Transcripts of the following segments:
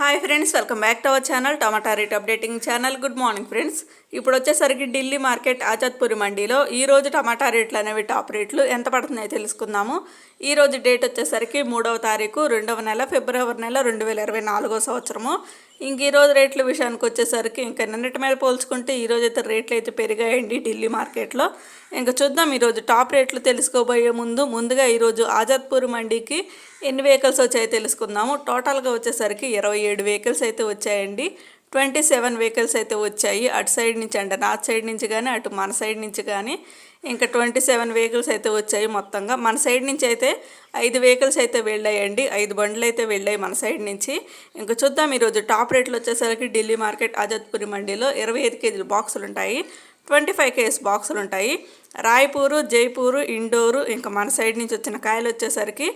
Hi friends welcome back to our channel tomato rate updating channel good morning friends ఇప్పుడు వచ్చేసరికి Delhi market ఆజాద్పురి మండీలో ఈరోజు టమాటా రేట్లు అనేవి టాప్ రేట్లు. ఎంత పడుతున్నాయో తెలుసుకుందాము. ఈరోజు డేట్ వచ్చేసరికి మూడవ తారీఖు రెండవ నెల ఫిబ్రవరి నెల రెండు వేల ఇరవై నాలుగో సంవత్సరము. ఇంక ఈరోజు రేట్ల విషయానికి వచ్చేసరికి ఇంకా నిన్నటి మీద పోల్చుకుంటే ఈరోజు అయితే రేట్లు అయితే పెరిగాయండి ఢిల్లీ మార్కెట్లో. ఇంకా చూద్దాం ఈరోజు టాప్ రేట్లు తెలుసుకోబోయే ముందు ముందుగా ఈరోజు ఆజాద్పూర్ మండీకి ఎన్ని వెహికల్స్ వచ్చాయో తెలుసుకుందాము. టోటల్గా వచ్చేసరికి ఇరవై ఏడు వెహికల్స్ అయితే వచ్చాయండి. ట్వంటీ సెవెన్ వెహికల్స్ అయితే వచ్చాయి. అటు సైడ్ నుంచి అంటే నార్త్ సైడ్ నుంచి కానీ అటు మన సైడ్ నుంచి కానీ ఇంకా ట్వంటీ సెవెన్ వెహికల్స్ అయితే వచ్చాయి మొత్తంగా. మన సైడ్ నుంచి అయితే ఐదు వెహికల్స్ అయితే వెళ్ళాయండి. ఐదు బండ్లు అయితే వెళ్ళాయి మన సైడ్ నుంచి. ఇంకా చూద్దాం ఈరోజు టాప్ రేట్లు వచ్చేసరికి ఢిల్లీ మార్కెట్ ఆజాద్పురి మండీలో ఇరవై ఐదు కేజీల బాక్సులు ఉంటాయి. ట్వంటీ ఫైవ్ కేస్ బాక్సులు ఉంటాయి. రాయపూరు జైపూరు ఇండోరు ఇంకా మన సైడ్ నుంచి వచ్చిన కాయలు వచ్చేసరికి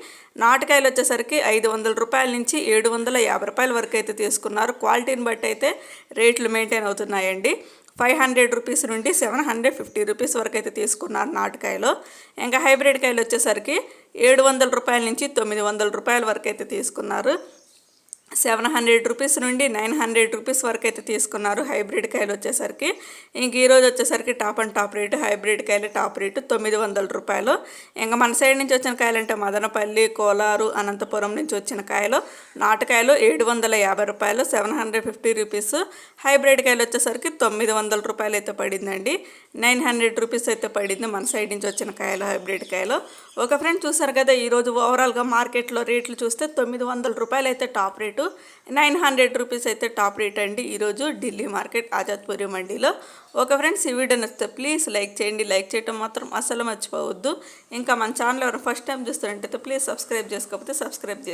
నాటుకాయలు వచ్చేసరికి ఐదు వందల రూపాయల నుంచి ఏడు వందల యాభై రూపాయల వరకు అయితే తీసుకున్నారు. క్వాలిటీని బట్టి అయితే రేట్లు మెయింటైన్ అవుతున్నాయండి. ఫైవ్ హండ్రెడ్ రూపీస్ నుండి సెవెన్ హండ్రెడ్ ఫిఫ్టీ రూపీస్ వరకు అయితే తీసుకున్నారు నాటుకాయలు. ఇంకా హైబ్రిడ్ కాయలు వచ్చేసరికి ఏడు వందల రూపాయల నుంచి తొమ్మిది వందల రూపాయల వరకు అయితే తీసుకున్నారు. సెవెన్ హండ్రెడ్ రూపీస్ నుండి నైన్ హండ్రెడ్ రూపీస్ వరకు అయితే తీసుకున్నారు. హైబ్రిడ్ కాయలు వచ్చేసరికి ఇంక ఈరోజు వచ్చేసరికి top and top rate. Hybrid కాయలు టాప్ రేటు తొమ్మిది వందల రూపాయలు. ఇంకా మన సైడ్ నుంచి వచ్చిన కాయలు అంటే మదనపల్లి కోలారు అనంతపురం నుంచి వచ్చిన కాయలు నాటుకాయలు ఏడు వందల యాభై రూపాయలు seven hundred fifty rupees. Hybrid కాయలు వచ్చేసరికి తొమ్మిది వందల రూపాయలు అయితే పడిందండి. నైన్ హండ్రెడ్ రూపీస్ అయితే పడింది మన సైడ్ నుంచి వచ్చిన కాయలు హైబ్రిడ్ కాయలు. ఒక ఫ్రెండ్ చూసారు కదా ఈరోజు ఓవరాల్గా మార్కెట్లో రేట్లు చూస్తే తొమ్మిది వందల రూపాయలు అయితే top rate. Nine hundred rupees అయితే టాప్ రేట్ అండి. ఈరోజు ఢిల్లీ మార్కెట్ ఆజాద్పూరి మండీలో. ఒక ఫ్రెండ్స్ ఈ వీడియో నచ్చితే ప్లీజ్ లైక్ చేయండి. లైక్ చేయడం మాత్రం అసలు మర్చిపోవద్దు. ఇంకా మన ఛానల్ ఎవరు ఫస్ట్ టైం చూస్తున్నట్టయితే ప్లీజ్ సబ్స్క్రైబ్ చేసుకోకపోతే సబ్స్క్రైబ్